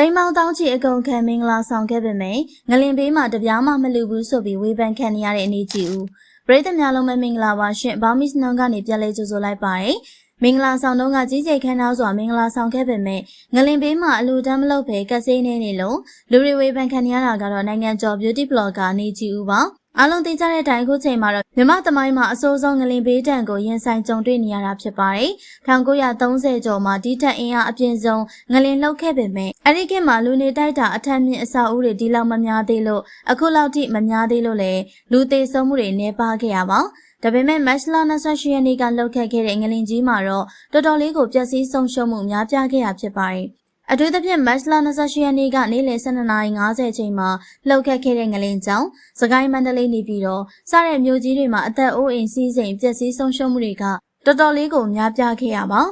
သိမ်းမောင်းတောင်းချီအကုန်ခံမင်္ဂလာဆောင်ခဲ့ပေမဲ့ငလင်ဘေးမှာတပြားမှမလူဘူးဆိုပြီးဝေဖန်ခံနေရတဲ့အနေကြီးဦးပရိသတ်များလုံးပဲမင်္ဂလာပါရှင်ဘောင်းမစ်နွန်ကနေပြန်လဲကြိုဆိုလိုက်ပါတယ်မင်္ဂလာဆောင်တော့ကကြီးကျယ်ခမ်းနားစွာမင်္ဂလာဆောင်ခဲ့ပေမဲ့ငလင်ဘေးမှာအလူတန်းမလုပ်ပဲကက်ဆေးနေနေလို့လူတွေဝေဖန်ခံနေရတာကတော့နိုင်ငံကျော် beauty blogger အနေကြီးဦးပါ အားလုံးသိကြတဲ့အတိုင်းအခုချိန်မှာတော့မြမသမိုင်းမှာအဆိုးဆုံးငလင်ဘေးတံကိုရင်ဆိုင်ကြုံတွေ့နေရတာဖြစ်ပါတယ်။1930ကျော်မှာဒီထက်အင်အားအပြင်းဆုံးငလင်လှုပ်ခဲ့ပေမဲ့အဲ့ဒီခေတ်မှာလူနေတိုက်တာအထက်မြင့်အဆောက်အဦတွေဒီလောက်မများသေးလို့အခုလောက်ထိမများသေးလို့လေလူသေးဆုံးမှုတွေနေပါခဲ့ရပါ။ဒါပေမဲ့မက်ရှလာ28ရက်နေ့ကလှုပ်ခတ်ခဲ့တဲ့ငလင်ကြီးမှာတော့တော်တော်လေးကိုပျက်စီးဆုံးရှုံးမှုများပြားခဲ့ရဖြစ်ပါတယ်။ အထူးသဖြင့်မတ်လ28ရက်နေ့ကနေ့လယ်12:50ချိန်မှာလှုပ်ခတ်ခဲ့တဲ့ငလင်ကြောင့်စကိုင်းမန္တလေးနေပြီးတော့စတဲ့မြို့ကြီးတွေမှာအသက်အိုးအိမ်စီးစိမ်ပျက်စီးဆုံးရှုံးမှုတွေကတော်တော်လေးကိုများပြားခဲ့ရပါ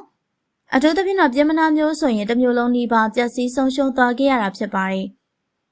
အထူးသဖြင့်တော့ပြည်မနာမျိုးဆိုရင်တစ်မျိုးလုံးနှီးပါပျက်စီးဆုံးရှုံးသွားခဲ့ရတာဖြစ်ပါတယ်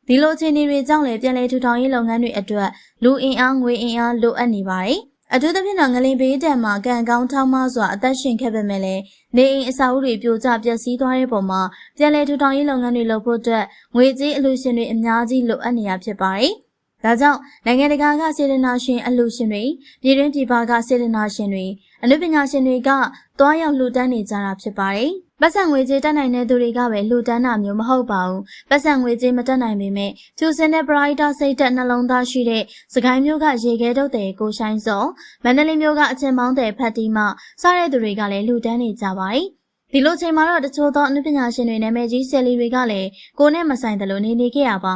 ဒီလိုအခြေအနေတွေကြောင့်လည်းပြည်လဲထူထောင်ရေးလုပ်ငန်းတွေအတွက်လူအင်အားငွေအင်အားလိုအပ်နေပါတယ်။ အထူးသဖြင့်တော့ငလင်ဘေးတံမှာကံကောင်းထောင်းမစွာအသက်ရှင်ခဲ့ပေမဲ့လည်းနေအိမ်အဆောက်အဦတွေပြိုကျပျက်စီးသွားတဲ့ပုံမှာပြည်လဲထူထောင်ရေးလုပ်ငန်းတွေလုပ်ဖို့အတွက်ငွေကြေးအလှူရှင်တွေအများကြီးလိုအပ်နေရဖြစ်ပါတယ်။ဒါကြောင့်နိုင်ငံတကာကစေတနာရှင်အလှူရှင်တွေပြည်တွင်းပြည်ပကစေတနာရှင်တွေအနုပညာရှင်တွေကတွားရောက်လှူဒန်းနေကြတာဖြစ်ပါတယ်။ ပတ်စံငွေကြေးတက်နိုင်တဲ့သူတွေကပဲလှူဒန်းတာမျိုးမဟုတ်ပါဘူးပတ်စံငွေကြေးမတက်နိုင်ပေမဲ့ကျူစင်တဲ့ပရိုက်တာစိတ်တက်နှလုံးသားရှိတဲ့စကိုင်းမျိုးကရေခဲတုတ်တဲ့ကိုရှိုင်းစောမန္တလေးမျိုးကအချင်းမောင်းတဲ့ဖတ်တီမစတဲ့သူတွေကလည်းလှူဒန်းနေကြပါတယ်ဒီလိုချိန်မှာတော့တချို့သောအနုပညာရှင်တွေနာမည်ကြီးဆယ်လီတွေကလည်းကိုနဲ့မဆိုင်တယ်လို့နေနေခဲ့ရပါ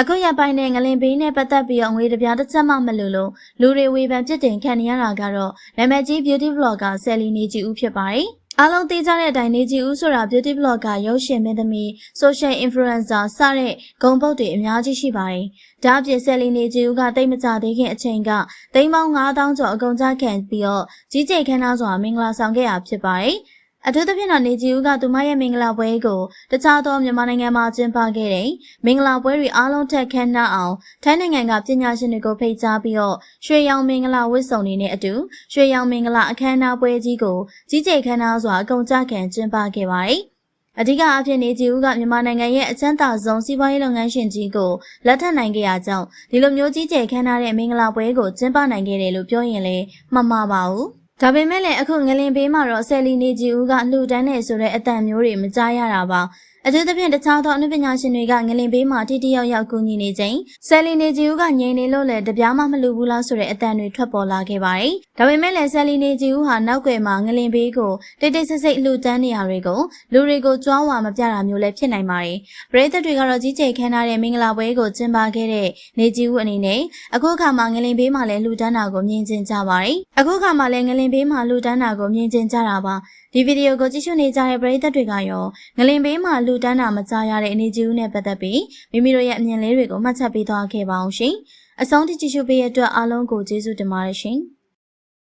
အခုရပိုင်းနဲ့ငလင်ဘေးနဲ့ပတ်သက်ပြီးတော့ငွေတပြားတစ်ချက်မှမလိုလို့လူတွေဝေဖန်ပြစ်တင်ခံနေရတာကတော့နာမည်ကြီး beauty vlogger ဆယ်လီနေကြီးဦးဖြစ်ပါတယ်။ အားလုံးသိကြတဲ့အတိုင်းနေကြည်ဦးဆိုတာ beauty blogger ရုပ်ရှင်မင်းသမီး social influencer စတဲ့ဂုဏ်ပုတ်တွေအများကြီးရှိပါတယ်။ဒါအပြင်ဆယ်လီနေကြည်ဦးကတိတ်မကြသေးခင်အချိန်ကသိန်းပေါင်း9000ကျော်အကုန်ကြခံပြီးတော့ကြီးကျယ်ခမ်းနားစွာမင်္ဂလာဆောင်ခဲ့ရဖြစ်ပါတယ်။ အထူးသဖြင့်တော့နေကြီးဦးကသူမရဲ့မင်္ဂလာပွဲကိုတခြားသောမြန်မာနိုင်ငံမှာကျင်းပခဲ့တဲ့မင်္ဂလာပွဲတွေအားလုံးထက်ခမ်းနားအောင်ထိုင်းနိုင်ငံကပညာရှင်တွေကိုဖိတ်ကြားပြီးတော့ရွှေရောင်မင်္ဂလာဝတ်စုံတွေနဲ့အတူရွှေရောင်မင်္ဂလာအခမ်းအနားပွဲကြီးကိုကြီးကျယ်ခမ်းနားစွာအကုန်ကြခံကျင်းပခဲ့ပါတယ်။အဓိကအဖြစ်နေကြီးဦးကမြန်မာနိုင်ငံရဲ့အချမ်းသာဆုံးစီးပွားရေးလုပ်ငန်းရှင်ကြီးကိုလက်ထပ်နိုင်ခဲ့ရကြောင်းဒီလိုမျိုးကြီးကျယ်ခမ်းနားတဲ့မင်္ဂလာပွဲကိုကျင်းပနိုင်ခဲ့တယ်လို့ပြောရင်လည်းမမှားပါဘူး။ ဒါပေမဲ့လည်းအခုငလင်ဘေးမှာတော့ဆယ်လီနေကြီးဦးကလှူဒန်းနေဆိုတဲ့အတန်မျိုးတွေမကြားရတာပါ အထူးသဖြင့်တခြားသောအနုပညာရှင်တွေကငလင်ဘေးမှာတိတိယောက်ယောက်ကူညီနေချိန်ဆယ်လီနေဂျီဦးကငြိမ်နေလို့လည်းတပြားမှမလူဘူးလားဆိုတဲ့အတန်တွေထွက်ပေါ်လာခဲ့ပါတယ်။ဒါပေမဲ့လည်းဆယ်လီနေဂျီဦးဟာနောက်ွယ်မှာငလင်ဘေးကိုတိတ်တိတ်ဆိတ်ဆိတ်လှူဒန်းနေရတွေကိုလူတွေကိုကြွားဝါမပြတာမျိုးလည်းဖြစ်နိုင်ပါတယ်။ပရိသတ်တွေကတော့ကြီးကျယ်ခမ်းနားတဲ့မင်္ဂလာပွဲကိုကျင်းပခဲ့တဲ့နေဂျီဦးအနေနဲ့အခုအခါမှာငလင်ဘေးမှာလည်းလှူဒန်းတာကိုမြင်ကျင်ကြပါတယ်။အခုအခါမှာလည်းငလင်ဘေးမှာလှူဒန်းတာကိုမြင်ကျင်ကြတာပါ။ဒီဗီဒီယိုကိုကြည့်ရှုနေကြတဲ့ပရိသတ်တွေကရောငလင်ဘေးမှာလူတန်းတာမကြားရတဲ့အနေကြီးဦးနဲ့ပတ်သက်ပြီးမိမိတို့ရဲ့အမြင်လေးတွေကိုမှတ်ချက်ပေးသွားခဲ့ပါအောင်ရှင်။အဆုံးထိကြည့်ရှုပေးရတဲ့အတွက်အားလုံးကိုကျေးဇူးတင်ပါတယ်ရှင်။